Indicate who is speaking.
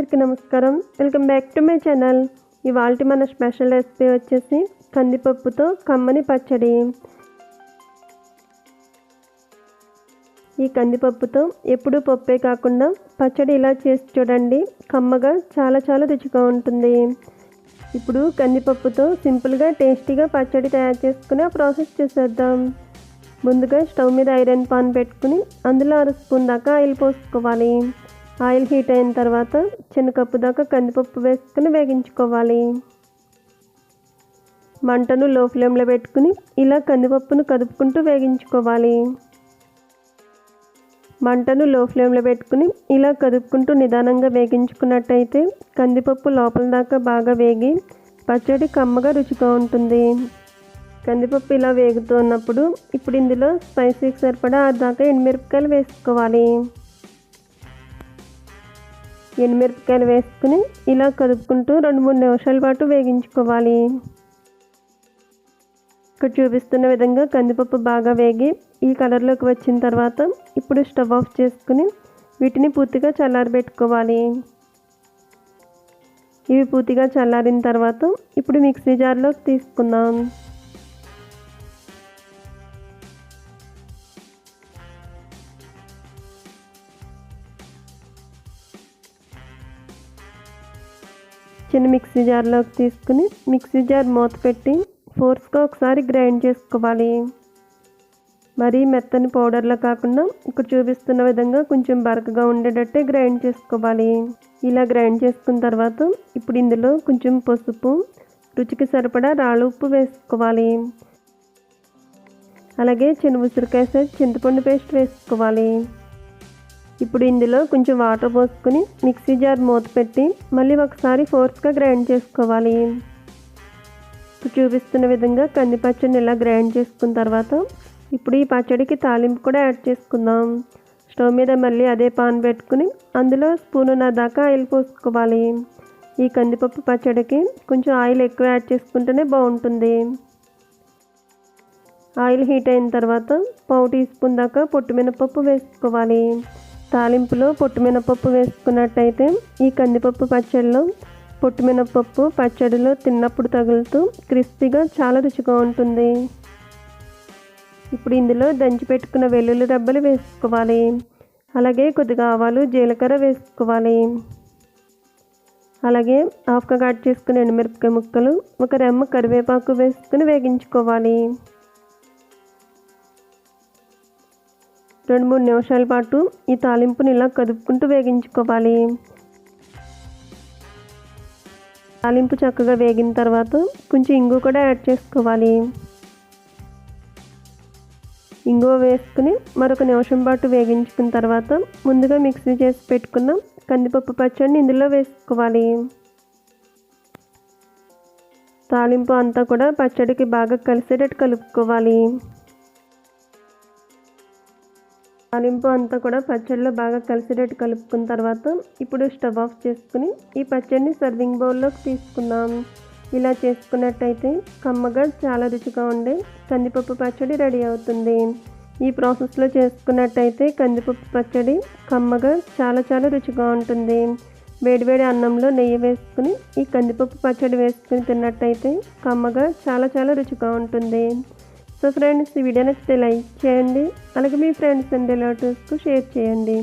Speaker 1: అందరికీ నమస్కారం. Welcome back to my channel. ఇవాళ మన స్పెషల్ రెసిపీ వచ్చేసి కందిపప్పుతో కమ్మని పచ్చడి. ఈ కందిపప్పుతో ఎప్పుడూ పప్పే కాకుండా పచ్చడి ఇలా చేసి చూడండి. కమ్మగా చాలా చాలా రుచిగా ఉంటుంది. ఇప్పుడు కందిపప్పుతో సింపుల్గా టేస్టీగా పచ్చడి తయారు చేసుకుని ఆ ప్రాసెస్ చేసేద్దాం. ముందుగా స్టవ్ మీద ఐరన్ పాన్ పెట్టుకుని అందులో అర స్పూన్ దాకా ఆయిల్ పోసుకోవాలి. ఆయిల్ హీట్ అయిన తర్వాత చిన్న కప్పు దాకా కందిపప్పు వేసుకుని వేగించుకోవాలి. మంటను లో ఫ్లేమ్లో పెట్టుకుని ఇలా కందిపప్పును కదుపుకుంటూ వేగించుకోవాలి. మంటను లో ఫ్లేమ్లో పెట్టుకుని ఇలా కదుపుకుంటూ నిదానంగా వేగించుకున్నట్టయితే కందిపప్పు లోపల దాకా బాగా వేగి పచ్చడి కమ్మగా రుచిగా ఉంటుంది. కందిపప్పు ఇలా వేగుతున్నప్పుడు ఇప్పుడు ఇందులో స్పైసీకి సరిపడా దాకా ఎండుమిరపకాయలు వేసుకోవాలి. ఎండుమిరపకాయలు వేసుకుని ఇలా కదుపుకుంటూ రెండు మూడు నిమిషాల పాటు వేగించుకోవాలి. ఇక్కడ చూపిస్తున్న విధంగా కందిపప్పు బాగా వేగి ఈ కలర్లోకి వచ్చిన తర్వాత ఇప్పుడు స్టవ్ ఆఫ్ చేసుకుని వీటిని పూర్తిగా చల్లారబెట్టుకోవాలి. ఇవి పూర్తిగా చల్లారిన తర్వాత ఇప్పుడు మిక్సీ జార్లోకి తీసుకుందాం. చిన్న మిక్సీ జార్లోకి తీసుకుని మిక్సీ జార్ మూత పెట్టి ఫోర్స్గా ఒకసారి గ్రైండ్ చేసుకోవాలి. మరీ మెత్తని పౌడర్లా కాకుండా ఇక్కడ చూపిస్తున్న విధంగా కొంచెం బరకగా ఉండేటట్టే గ్రైండ్ చేసుకోవాలి. ఇలా గ్రైండ్ చేసుకున్న తర్వాత ఇప్పుడు ఇందులో కొంచెం పసుపు రుచికి సరిపడా రాళ్ళు ఉప్పు వేసుకోవాలి. అలాగే చిన్న ఉసిరికాయ సైజ్ చింతపండు పేస్ట్ వేసుకోవాలి. ఇప్పుడు ఇందులో కొంచెం వాటర్ పోసుకొని మిక్సీ జార్ మూత పెట్టి మళ్ళీ ఒకసారి ఫోర్స్గా గ్రైండ్ చేసుకోవాలి. చూపిస్తున్న విధంగా కంది పచ్చడిని ఇలా గ్రైండ్ చేసుకున్న తర్వాత ఇప్పుడు ఈ పచ్చడికి తాలింపు కూడా యాడ్ చేసుకుందాం. స్టవ్ మీద మళ్ళీ అదే పాన్ పెట్టుకుని అందులో స్పూనున్న దాకా ఆయిల్ పోసుకోవాలి. ఈ కందిపప్పు పచ్చడికి కొంచెం ఆయిల్ ఎక్కువ యాడ్ చేసుకుంటేనే బాగుంటుంది. ఆయిల్ హీట్ అయిన తర్వాత పావు టీ స్పూన్ దాకా పొట్టు మినపప్పు వేసుకోవాలి. తాలింపులో పొట్టు మినపప్పు వేసుకున్నట్టయితే ఈ కందిపప్పు పచ్చడిలో పొట్టు మినపప్పు పచ్చడిలో తిన్నప్పుడు తగులుతూ క్రిస్పీగా చాలా రుచిగా ఉంటుంది. ఇప్పుడు ఇందులో దంచి పెట్టుకున్న వెల్లుల్లి రబ్బలు వేసుకోవాలి. అలాగే కొద్దిగా ఆవాలు జీలకర్ర వేసుకోవాలి. అలాగే హాఫ్గా కట్ చేసుకుని ఎండుమిరపకాయ ముక్కలు ఒక రెమ్మ కరివేపాకు వేసుకుని వేగించుకోవాలి. రెండు మూడు నిమిషాల పాటు ఈ తాలింపుని ఇలా కదుపుకుంటూ వేగించుకోవాలి. తాలింపు చక్కగా వేగిన తర్వాత కొంచెం ఇంగు కూడా యాడ్ చేసుకోవాలి. ఇంగువ వేసుకుని మరొక నిమిషం పాటు వేగించుకున్న తర్వాత ముందుగా మిక్సీ చేసి పెట్టుకున్న కందిపప్పు పచ్చడిని ఇందులో వేసుకోవాలి. తాలింపు అంతా కూడా పచ్చడికి బాగా కలిసేటట్టు కలుపుకోవాలి. తాలింపు అంతా కూడా పచ్చడిలో బాగా కలిసేటట్టు కలుపుకున్న తర్వాత ఇప్పుడు స్టవ్ ఆఫ్ చేసుకుని ఈ పచ్చడిని సర్వింగ్ బౌల్లోకి తీసుకుందాం. ఇలా చేసుకున్నట్టయితే కమ్మగా చాలా రుచిగా ఉండే కందిపప్పు పచ్చడి రెడీ అవుతుంది. ఈ ప్రాసెస్లో చేసుకున్నట్టయితే కందిపప్పు పచ్చడి కమ్మగా చాలా చాలా రుచిగా ఉంటుంది. వేడివేడి అన్నంలో నెయ్యి వేసుకుని ఈ కందిపప్పు పచ్చడి వేసుకుని తిన్నట్టయితే కమ్మగా చాలా చాలా రుచిగా ఉంటుంది. సో ఫ్రెండ్స్ ఈ వీడియో నచ్చితే లైక్ చేయండి. అలాగే మీ ఫ్రెండ్స్ అండ్ రిలేటివ్స్కు షేర్ చేయండి.